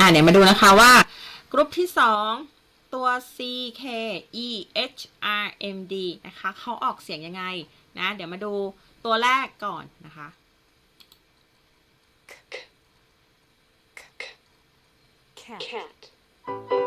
อ่าเดี๋ยวมาดูนะคะว่ากรุ๊ปที่สองตัว C K E H R M D นะคะเขาออกเสียงยังไงนะ เดี๋ยวมาดูตัวแรกก่อนนะคะ cat, cat. We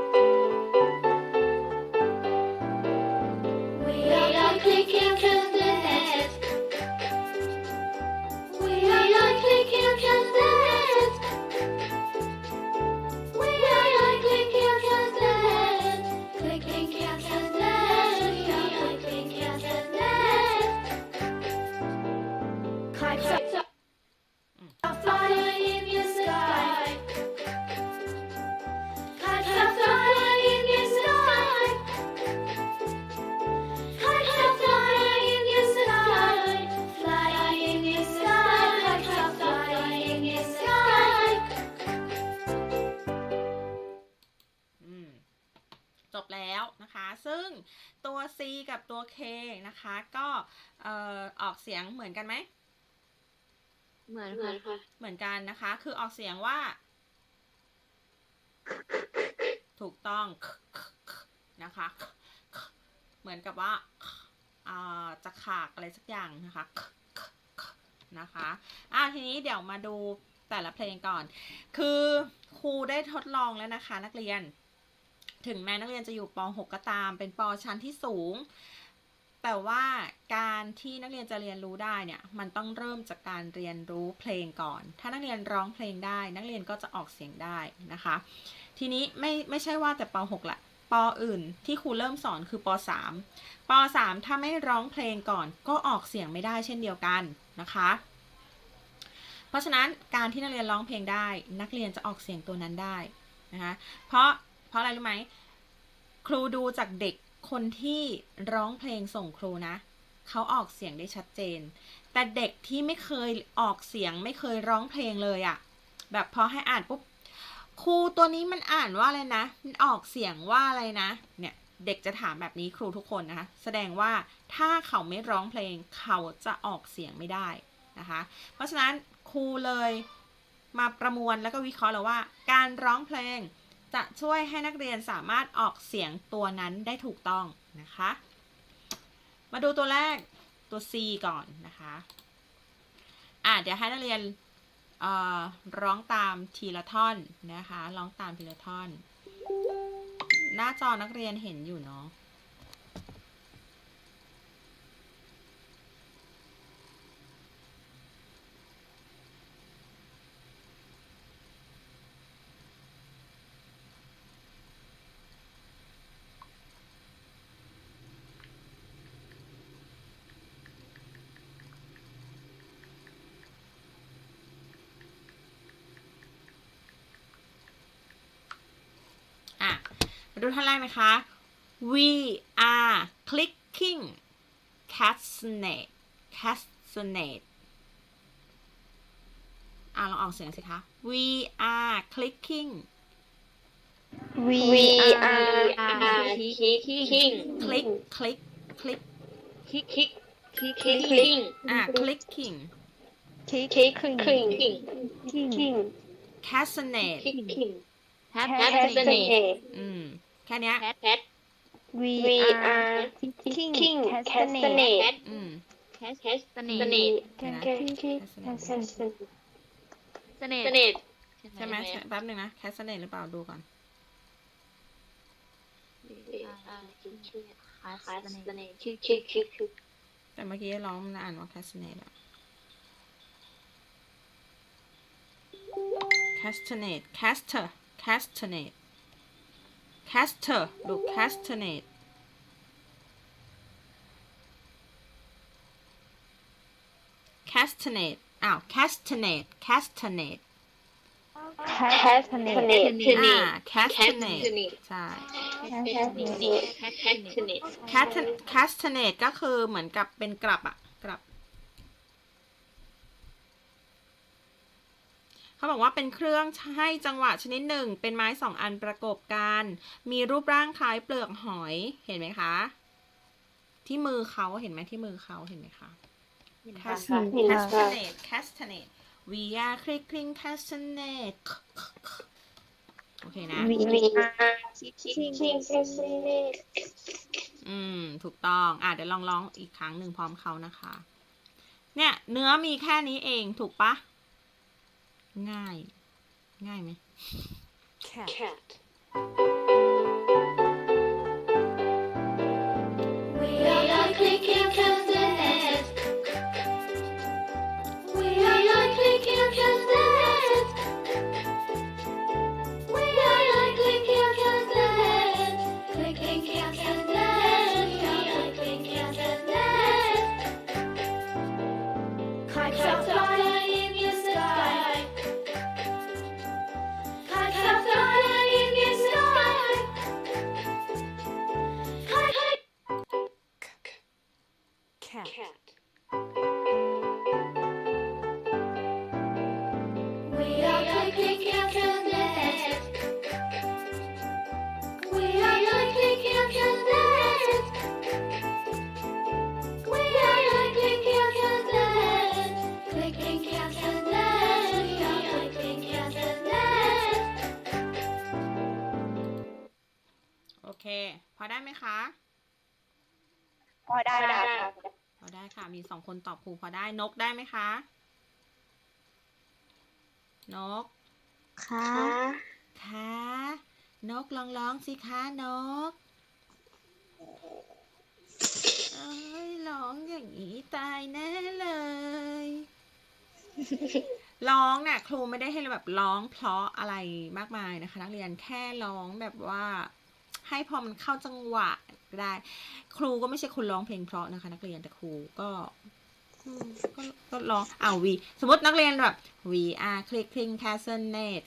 สียงเหมือนกันไหม เหมือนเหมืค่ะอนค่ะ เหมือนกันนะคะ คือออกเสียงว่า ถูกต้องนะคะ เหมือนกับว่าอ่าจะขากอะไรสักอย่างนะคะนะคะอะทีนี้เดี๋ยวมาดูแต่ละเพลงก่อน คือครูได้ทดลองแล้วนะคะ นักเรียน ถึงแม้นักเรียนจะอยู่ป .6 ก็ตาม เป็นปชั้นที่สูง แต่ว่าการที่นักเรียนจะเรียนรู้ได้เนี่ยมันต้องเริ่มจากการเรียนรู้เพลงก่อน ถ้านักเรียนร้องเพลงได้ นักเรียนก็จะออกเสียงได้นะคะ ทีนี้ไม่ไม่ใช่ว่าแต่ป .6 ละปอื่นที่ครูเริ่มสอนคือป .3 ป .3 ถ้าไม่ร้องเพลงก่อนก็ออกเสียงไม่ได้เช่นเดียวกันนะคะ เพราะฉะนั้นการที่นักเรียนร้องเพลงได้ นักเรียนจะออกเสียงตัวนั้นได้นะคะเพราะเพราะอะไรรู้ไหมครูดูจากเด็ก คนที่ร้องเพลงส่งครูนะ เขาออกเสียงได้ชัดเจน แต่เด็กที่ไม่เคยออกเสียงไม่เคยร้องเพลงเลยอะแบบพอให้อ่านปุ๊บครูตัวนี้มันอ่านว่าอะไรนะ มันออกเสียงว่าอะไรนะ เนี่ยเด็กจะถามแบบนี้ครูทุกคนนะคะ แสดงว่าถ้าเขาไม่ร้องเพลงเขาจะออกเสียงไม่ได้นะคะ เพราะฉะนั้นครูเลยมาประมวลแล้วก็วิเคราะห์แล้วว่า การร้องเพลง จะช่วยให้นักเรียนสามารถออกเสียงตัวนั้นได้ถูกต้องนะคะ มาดูตัวแรกตัว C ก่อนนะคะอะเดี๋ยวให้นักเรียนร้องตามทีละท่อนนะคะ ร้องตามทีละท่อน หน้าจอนักเรียนเห็นอยู่เนาะ มา ดูท่านแรกนะคะ we are clicking castanet castanet อะลองออกเสียงสิคะ we are clicking we We are are kicking. click click click Kick, kick, kicking. อะ clicking kicking Kicking. castanet Kicking. Castanet. อืม แค่เนี้ย Cat. Cat. we We are are kicking King. castanet Cat. อืม Castanet. เดี๋ยวนะ Castanet. เสน่ห์ Castanet. ใช่ไหมใช่แป๊บหนึ่งนะ castanet หรือเปล่าดูก่อน Castanet. Kick, kick, kick, kick. แต่เมื่อกี้ร้องมันอ่านว่า castanet อะ castanet caster castanet caster ดู castanet castanet อ้าว castanet castanet castanet อ่า castanet Castanet. ใช่ Castanet. Castan- castanet ก็คือเหมือนกับเป็นกลับอะกลับ เขาบอกว่าเป็นเครื่องให้จังหวะชนิดหนึ่ง เป็นไม้สองอันประกบกัน มีรูปร่างคล้ายเปลือกหอยเห็นไหมคะ ที่มือเขาเห็นไหมที่มือเขาเห็นไหมคะ Cast- เห็นค่ะ castanet castanet we are clicking castanet โอเคนะ We We are are kicking kicking castanets. อืม ถูกต้อง อะ เดี๋ยวลองร้องอีกครั้งหนึ่งพร้อมเขานะคะ เนี่ย เนื้อมีแค่นี้เองถูกปะ ง่าย ง่ายไหม Cat. พอได้ค่ะพอได้ค่ะ มีสองคนตอบครูพอได้นกได้ไหมคะ นก ค่ะคะนกลองร้องสิคะนก เอ้ยร้องอย่างนี้ตายแน่เลย ร้องเนี่ยครูไม่ได้ให้เราแบบร้องเพราะอะไรมากมายนะคะ นักเรียนแค่ร้องแบบว่า ให้พอมันเข้าจังหวะ ได้ ครูก็ไม่ใช่คนร้องเพลงเพราะนะคะ นักเรียนแต่ครูก็ก็ก็ร้องอ้าววีสมมตินักเรียนแบบ we are clicking castanet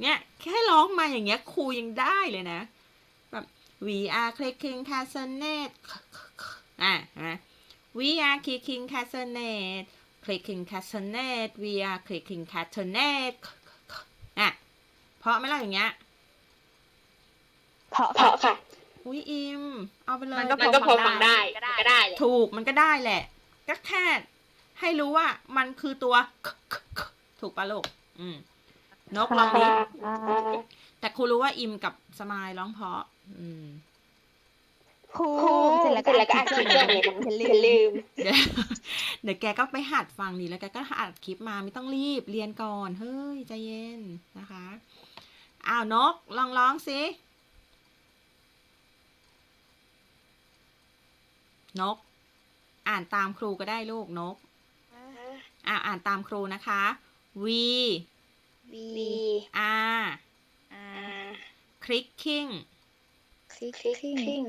เนี่ยแค่ร้องมาอย่างเงี้ยครูยังได้เลยนะ แบบ we are clicking castanet อะนไหม we are clicking castanet clicking castanet we are clicking castanet อะเพราะไหมล่ะอย่างเงี้ยเพราะเพราะค่ะ อุ้ยอิม เอาไปเลยมันก็มันก็พอฟังได้มันก็ได้แหละถูกมันก็ได้แหละ ก็แค่ ให้รู้ว่ามันคือตัว ถูกปะลูกอืม นกลองนี้แต่ครูรู้ว่าอิมกับสมายร้องเพราะ อืมครูครูเสร็จแล้วเสร็จแล้วก็ก็อัอัดดคคลิลิปปเลเลยยอย่าลืมเดี๋ยวเดี๋ยวแกก็ไปหัดฟังดีแล้วแกก็อัดคลิปมาไม่ต้องรีบเรียนก่อน เฮ้ยใจเย็นนะคะ อ้าวนกลองร้องสิ นก อ่านตามครูก็ได้ลูกนก อ่าอ่านตามครูนะคะ V V R R clicking clicking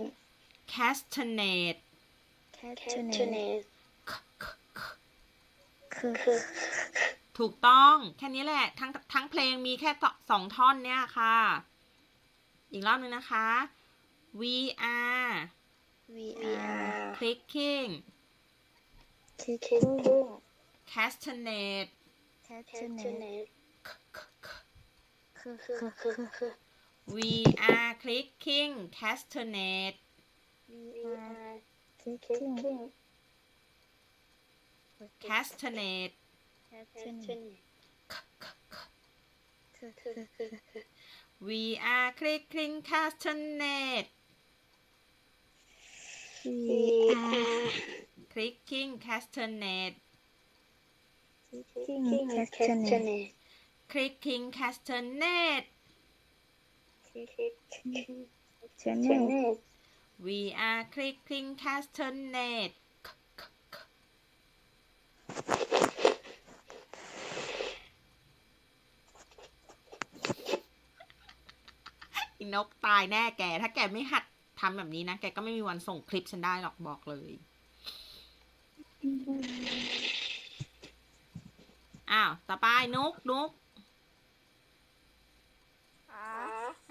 castanet castanet คือถูกต้องแค่นี้แหละ ทั้งทั้งเพลงมีแค่สสองท่อนเนี่ยค่ะ อีกรอบหนึงนะคะ V R V R clicking clicking castanet castanet คือคือคือ We are clicking castanet V R clicking castanet castanet คือคือคือ We are clicking castanet V R clicking castanet clicking castanet clicking castanet castanet We are clicking castanet อีนกตายแน่แก ถ้าแกไม่หัด ทำแบบนี้นะแกก็ไม่มีวันส่งคลิปฉันได้หรอกบอกเลย อ้าวต่อไปนุกนุก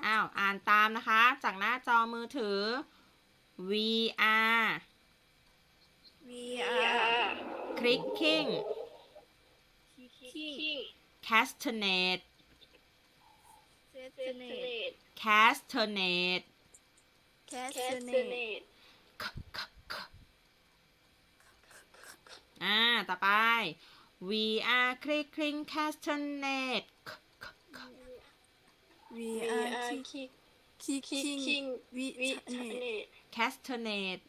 อ้าวอ่านตามนะคะ จากหน้าจอมือถือ VR V clicking King. castanet castanet castanet castanet อ่า ต่อไป We are clicking castanet V kick คิกคิง kicking วิ with เน net castanet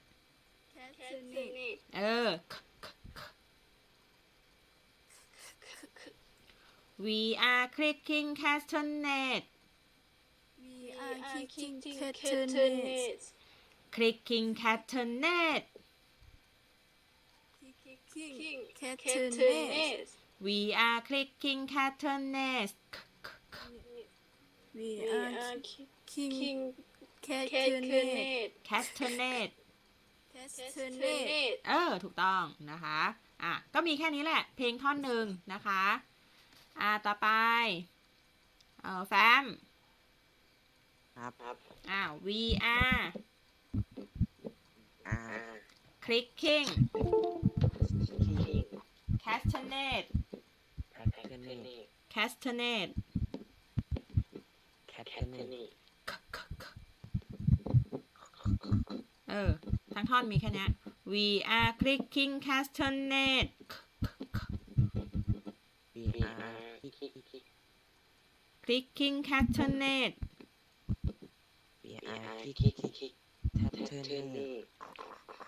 castanet เออ we are clicking castanet วี we อา are คิกคิง kicking แคทเทอร์เนต castanet clicking castanet คิกคิง kicking แคทเทอร์เนต castanet we are clicking castanet วี we อา are คิง kicking แคทเทอร์เนต castanet castanet แคทเทอร์เนต castanet เออ ถูกต้องนะคะ อะ ก็มีแค่นี้แหละ เพลงท่อนหนึ่งนะคะ อะต่อไป เออแฟม ครับอ่า we are อ่า clicking คิง castanet แคทเทนนี่ castanet แคทเทนนี่ เออ ทั้งท่อนมีแค่เนี้ย we are clicking castanet วีอา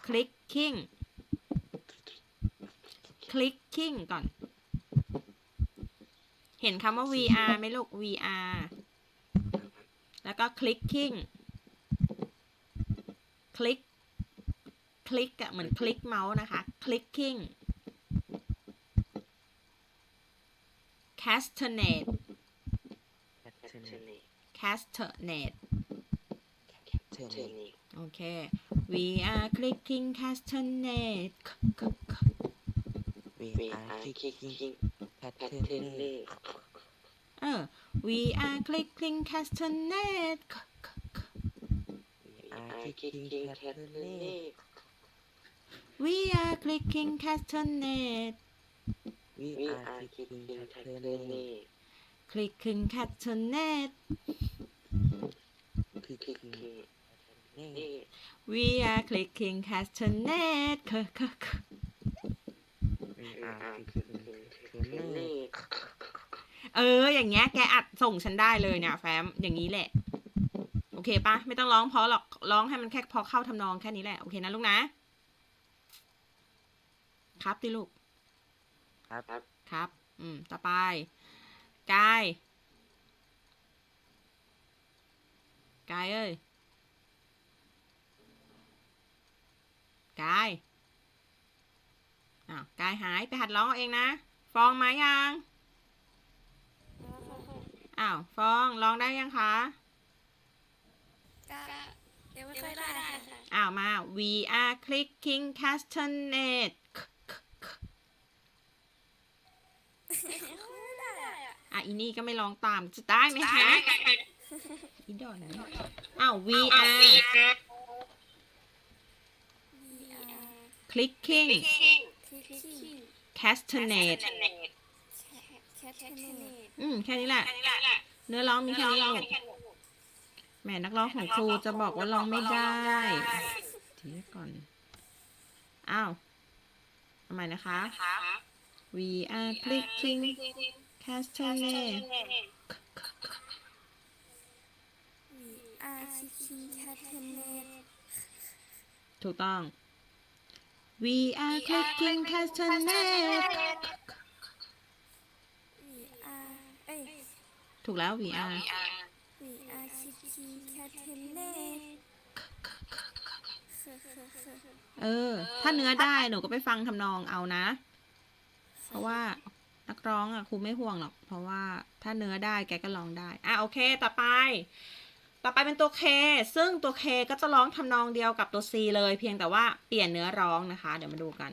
คลิกคิงคลิกคิงก่อน เห็นคำว่า VR ไหมลูก VR แล้วก็คลิกคิงคลิก คลิกอะเหมือนคลิกเมาส์นะคะคลิกคิง castanet castanet แคทเทนนี่ โอเค we are clicking castanet วีอาร์คิกคิกคิกแคทเทนนี่ เออ we are clicking castanet วีอาร์คิกคิกคิกแคทเทนนี่ we are clicking castanet วีอาร์คิกคิกแคทเทนนี่ clicking castanet คิกคิกนี่ We are clicking castanet คคควีอาร์คิกคิกแคทเทนนี่เออ อย่างเงี้ย แกอัดส่งฉันได้เลยเนี่ยแฟม อย่างนี้แหละ โอเคปะไม่ต้องร้องเพราะหรอก ร้องให้มันแค่พอเข้าทำนองแค่นี้แหละ โอเคนะลูกนะ ครับดิลูก ครับ ครับ อืม ต่อไปกายกายเอ้ย กายอ้าวกายหายไปหัดร้องเอาเองนะ ฟองมายังอ้าวฟองร้องได้ยังคะก็ยังไม่ค่อยได้ค่ะอ้าวมา we are clicking castanet อะอีนี่ก็ไม่ร้องตามจะได้ไหมคะอีดอนนี่อ้าว we are clicking คิกคิง castanet แคทเทอร์เนตอืม แค่นี้แหละ เนื้อร้องมีแค่นี้ลูกแหม่นักร้องของครูจะบอกว่าร้องไม่ได้ทีนี้ก่อน อ้าวทำไมนะคะ we are clicking castanet วีอาคิกคิงแคทเทอร์เนตถูกต้อง we are clicking castanet วีอาเอ้ยถูกแล้ว we are วีอาคิกคิงแคทเทอร์เนตเออ ถ้าเนื้อได้หนูก็ไปฟังทำนองเอานะ เพราะว่านักร้องอะครูไม่ห่วงหรอก เพราะว่าถ้าเนื้อได้แกก็ร้องได้ อะโอเค ต่อไป ต่อไปเป็นตัว K ซึ่งตัว K ก็จะร้องทำนองเดียวกับตัว C เลยเพียงแต่ว่าเปลี่ยนเนื้อร้องนะคะ เดี๋ยวมาดูกัน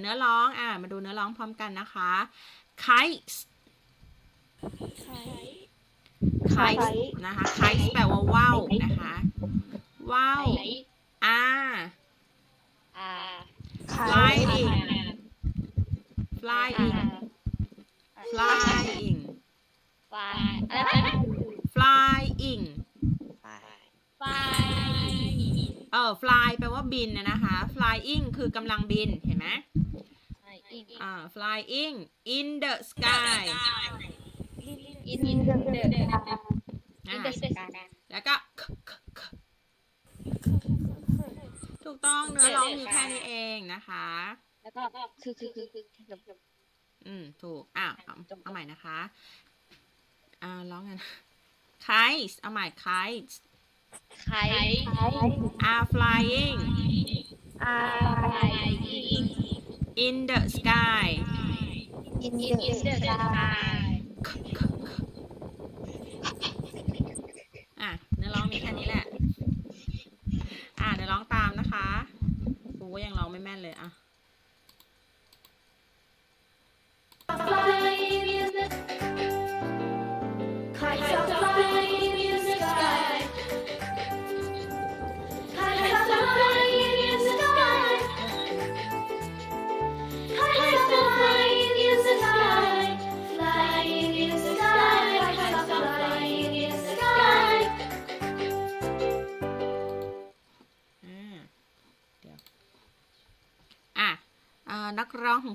เนื้อร้อง อ่า มาดูเนื้อร้องพร้อมกันนะคะ kites ไข่ kites นะคะ kites แปลว่าว่าวนะคะว่าว r อ่าไข่ flying flying flying ฟาอะไรนะ flying ไปฟา เออ fly แปลว่าบินนะนะคะ flying คือกำลังบิน เห็นไหมอ่า flying in the sky อินเดอร์อ่าอินเดอร์สกายแล้วก็ถูกต้องเนื้อร้องมีแค่นี้เองนะคะ แล้วก็คือคือคือคืออืม ถูก อะเอาเอาใหม่นะคะ อ่าร้องกัน kites เอาใหม่ kites ไข่ are flying อา in the sky อินอิเดนอเดอร์ร์สกายอะเนื้อร้องมีแค่นี้แหละ อะเดี๋ยวร้องตามนะคะกูก็ยังร้องไม่แม่นเลยอะ Flying in the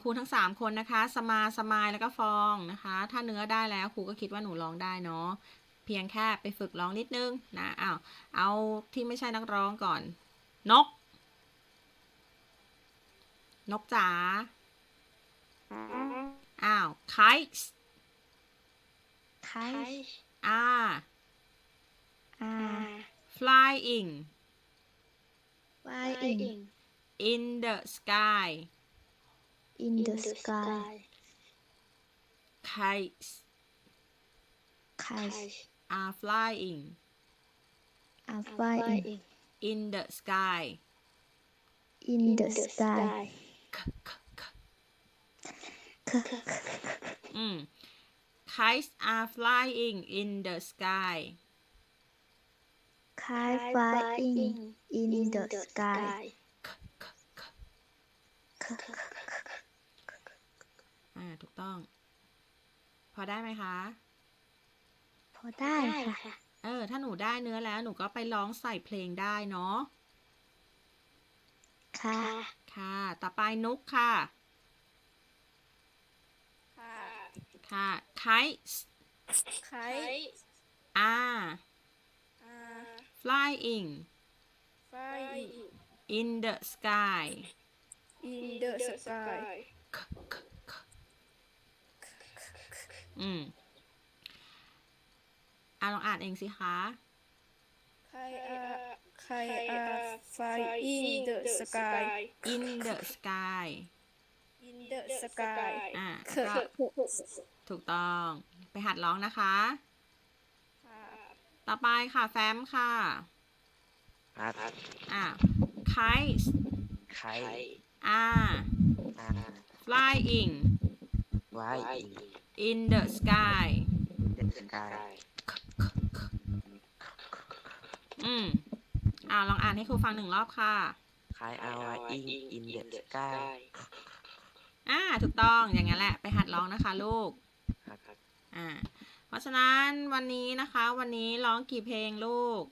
ร้องของครูทั้ง 3 คนนะคะ สมา สมายแล้วก็ฟองนะคะ ถ้าเนื้อได้แล้วครูก็คิดว่าหนูร้องได้เนาะ เพียงแค่ไปฝึกร้องนิดนึงนะอ้าวเอาที่ไม่ใช่นักร้องก่อน นก นกจ๋า อ้าว kites ไข่ are อา flying ไฟอิน in the sky อินเดอร์สกาย kites ไข่ are flying อาไฟอิน in the sky อินเดอร์สกายอืม kites are flying in the sky ไข่ไฟอินอินเดอร์สกาย อ่า ถูกต้อง พอได้ไหมคะ พอได้ค่ะ เออ ถ้าหนูได้เนื้อแล้วหนูก็ไปร้องใส่เพลงได้เนาะ ค่ะ ค่ะ ต่อไปนุกค่ะ ค่ะ kites ไข่ are flying ไฟ in the sky อินเดอร์สกาย อืมอ่าลองอ่านเองสิคะไข่อาไข่อาไฟอินเดอร์สกาย in the sky อินเดอร์สกายอ่าก็ถูกต้อง ไปหัดร้องนะคะ ต่อไปค่ะแฟมค่ะพัดอ่า kites ไข่ are อา flying ไว้ in the sky เด็กสกายอืมอ่าลองอ่านให้ครูฟังหนึ่งรอบค่ะไข่อาไว้อิงอินเด็กสกายอ่า ถูกต้อง อย่างนั้นแหละ ไปหัดร้องนะคะลูก ครับอ่า เพราะฉะนั้นวันนี้นะคะ วันนี้ร้องกี่เพลงลูก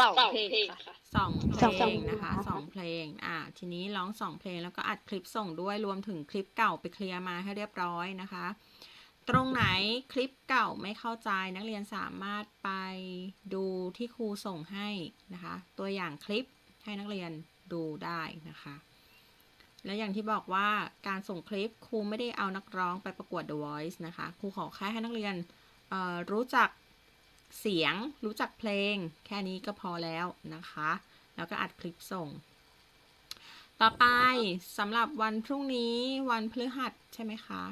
สองเพลงค่ะ สองเพสองลงนะคะสองเพลง อ่า ทีนี้ร้องสองเพลงแล้วก็อัดคลิปส่งด้วย รวมถึงคลิปเก่าไปเคลียร์มาให้เรียบร้อยนะคะ ตรงไหนคลิปเก่าไม่เข้าใจนักเรียนสามารถไปดูที่ครูส่งให้นะคะ ตัวอย่างคลิปให้นักเรียนดูได้นะคะ และอย่างที่บอกว่าการส่งคลิปครูไม่ได้เอานักร้องไปประกวด The Voice นะคะครูขอแค่ให้นักเรียนรู้จักเสียง รู้จักเพลง แค่นี้ก็พอแล้วนะคะ แล้วก็อัดคลิปส่ง ต่อไปสำหรับวันพรุ่งนี้วันพฤหัสใช่ไหมคะ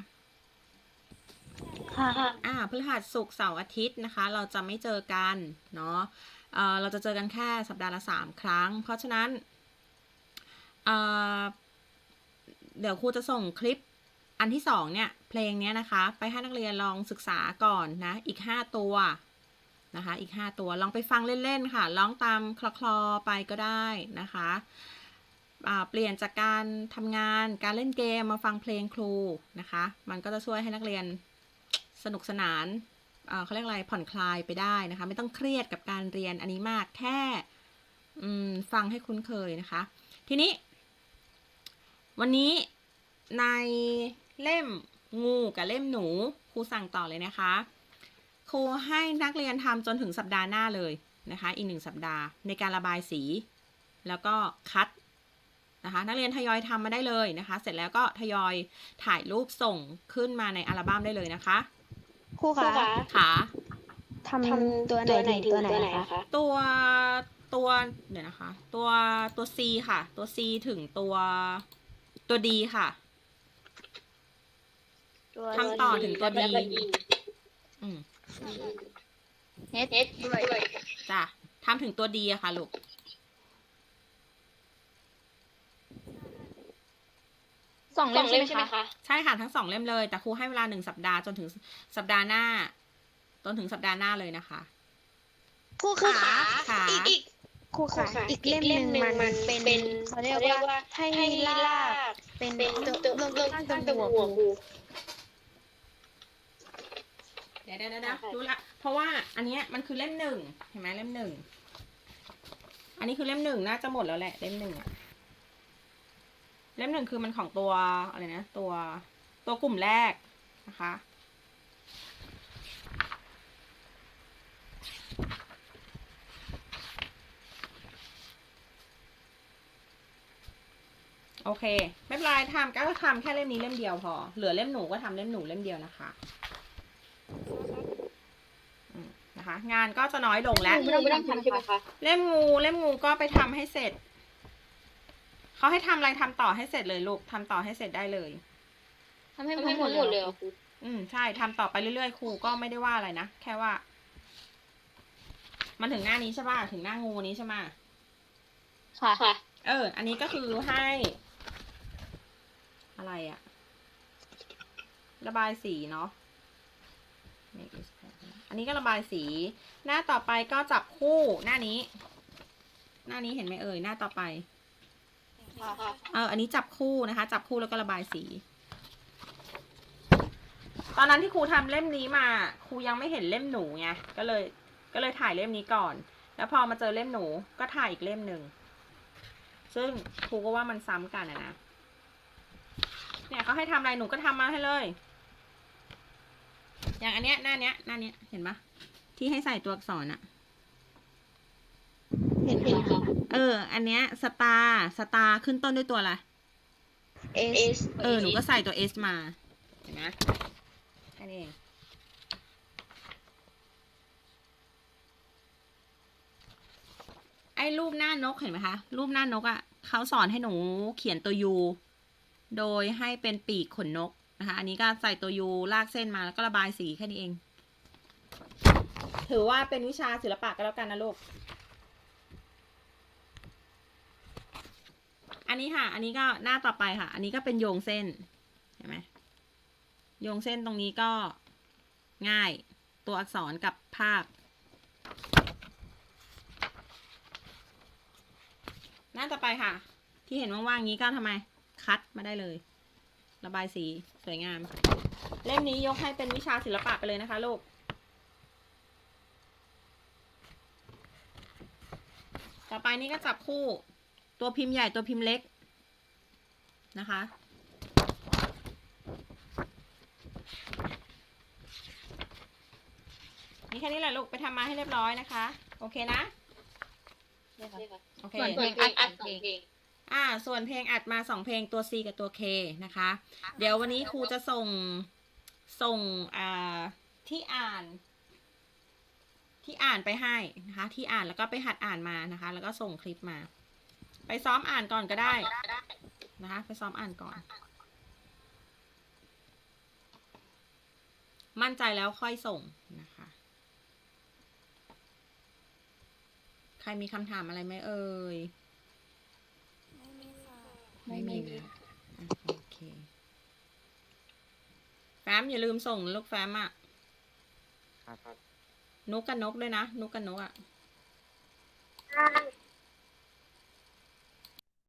ค่ะอ่าพฤหัสศุกร์เสาร์อาทิตย์นะคะ เราจะไม่เจอกันเนาะเอ่อเราจะเจอกันแค่สัปดาห์ละสามครั้ง เพราะฉะนั้นเอ่อเดี๋ยวครูจะส่งคลิปอันที่สองเนี่ยเพลงเนี้ยนะคะ ไปให้นักเรียนลองศึกษาก่อนนะ อีกห้าตัวนะคะ อีกห้าตัวลองไปฟังเล่นๆค่ะร้องตามคลอๆไปก็ได้นะคะเปลี่ยนจากการทำงานการเล่นเกมมาฟังเพลงครูนะคะ มันก็จะช่วยให้นักเรียน สนุกสนานเขาเรียกอะไรผ่อนคลายไปได้นะคะ ไม่ต้องเครียดกับการเรียนอันนี้มากแค่ฟังให้คุ้นเคยนะคะ ทีนี้ วันนี้ในเล่มงูกับเล่มหนูครูสั่งต่อเลยนะคะ ครูให้นักเรียนทำจนถึงสัปดาห์หน้าเลยนะคะ อีกหนึ่งสัปดาห์ในการระบายสี แล้วก็คัดนะคะนักเรียนทยอยทำมาได้เลยนะคะ เสร็จแล้วก็ทยอยถ่ายรูปส่งขึ้นมาในอัลบั้มได้เลยนะคะ ครูคะค่ะทำตัวไหนถึงตัวไหนคะตัวตัวเดี๋ยวนะคะ ตัวตัว C ค่ะ ตัว C ถึงตัวตัว D ค่ะทำต่อถึงตัว D อืมเฮ็ดด้วยจ้ะทำถึงตัว D อะค่ะลูก สองเล่มใช่ไหมคะ ใช่ค่ะทั้งสองเล่มเลย แต่ครูให้เวลาหนึ่งสัปดาห์จนถึงสัปดาห์หน้า จนถึงสัปดาห์หน้าเลยนะคะ ครูคะค่ะอีกอีกครูคะอีกเล่มหนึ่งมันเป็นเขาเรียกว่าให้ลากเป็นตัวตัวตัวตั้งตัวหัวครูเดี๋ยวเดี๋ยวเดี๋ยวรู้ละเพราะว่าอันเนี้ยมันคือเล่มหนึ่งเห็นไหมเล่มหนึ่งอันนี้คือเล่มหนึ่งน่าจะหมดแล้วแหละเล่มหนึ่งอะ เล่มหนึ่งคือมันของตัวอะไรนะตัวตัวกลุ่มแรกนะคะโอเค ไม่เป็นไรทำก็ทำแค่เล่มนี้เล่มเดียวพอ เหลือเล่มหนูก็ทำเล่มหนูเล่มเดียวนะคะอืมนะคะ งานก็จะน้อยลงแล้วไม่ต้องทำใช่ไหมคะเล่มงูเล่มงูก็ไปทำให้เสร็จ เขาให้ทำอะไรทำต่อให้เสร็จเลยลูกทำต่อให้เสร็จได้เลย ทำให้ทั้งหมดเลยเหรอครูอืมใช่ทำต่อไปเรื่อยๆครูก็ไม่ได้ว่าอะไรนะ แค่ว่า มันถึงหน้านี้ใช่ป่ะถึงหน้างูนี้ใช่ไหมค่ะ ค่ะ เออ อันนี้ก็คือให้ อะไรอะระบายสีเนาะ Make it happen อันนี้ก็ระบายสี หน้าต่อไปก็จับคู่หน้านี้ หน้านี้เห็นไหมเอ่ยหน้าต่อไป เอออันนี้จับคู่นะคะ จับคู่แล้วก็ระบายสี ตอนนั้นที่ครูทำเล่มนี้มา ครูยังไม่เห็นเล่มหนูไงก็เลย ก็เลยถ่ายเล่มนี้ก่อน แล้วพอมาเจอเล่มหนูก็ถ่ายอีกเล่มหนึ่งซึ่งครูก็ว่ามันซ้ำกันอะนะเนี่ยเขาให้ทำอะไรหนูก็ทำมาให้เลย อย่างอันเนี้ยหน้าเนี้ยหน้าเนี้ยเห็นปะที่ให้ใส่ตัวอักษรอะ เห็นค่ะเออ อันเนี้ยสตาร์สตาร์ขึ้นต้นด้วยตัวอะไร S เออ หนูก็ใส่ตัว S มา เห็นไหมแค่นี้เองไอ้รูปหน้านกเห็นไหมคะ รูปหน้านกอะ่ะเขาสอนให้หนูเขียนตัว U โดยให้เป็นปีกขนนกนะคะ อันนี้ก็ใส่ตัว U ลากเส้นมาแล้วก็ระบายสีแค่นี้เอง ถือว่าเป็นวิชาศิลปะก็แล้วกันนะลูก อันนี้ค่ะ อันนี้ก็หน้าต่อไปค่ะ อันนี้ก็เป็นโยงเส้น เห็นไหมโยงเส้นตรงนี้ก็ง่าย ตัวอักษรกับภาพ หน้าต่อไปค่ะ ที่เห็นว่างๆางนี้ก็ทำไม คัดมาได้เลย ระบายสีสวยงาม เล่มนี้ยกให้เป็นวิชาศิลปะไปเลยนะคะลูกต่อไปนี้ก็จับคู่ ตัวพิมพ์ใหญ่ตัวพิมพ์เล็กนะคะ นี่แค่นี้แหละลูกไปทำมาให้เรียบร้อยนะคะ โอเคนะโอเคส่วนเพลงอัดอัดเพลงอ่า ส่วนเพลงอัดมาสองเพลงตัว C กับตัว K นะคะ เดี๋ยววันนี้ครูจะส่งส่งอ่าที่อ่าน ที่อ่านไปให้นะคะ ที่อ่านแล้วก็ไปหัดอ่านมานะคะ แล้วก็ส่งคลิปมา ไปซ้อมอ่านก่อนก็ได้ นะคะ ไปซ้อมอ่านก่อน มั่นใจแล้วค่อยส่งนะคะ ใครมีคำถามอะไรไหมเอ่ย ไม่มีค่ะไม่มีเลยอะโอเคมอย่าลืมส่งลูกแฟ้มอะ ครับนุกกับนกด้วยนะนุกกับนกอะ ค่ะ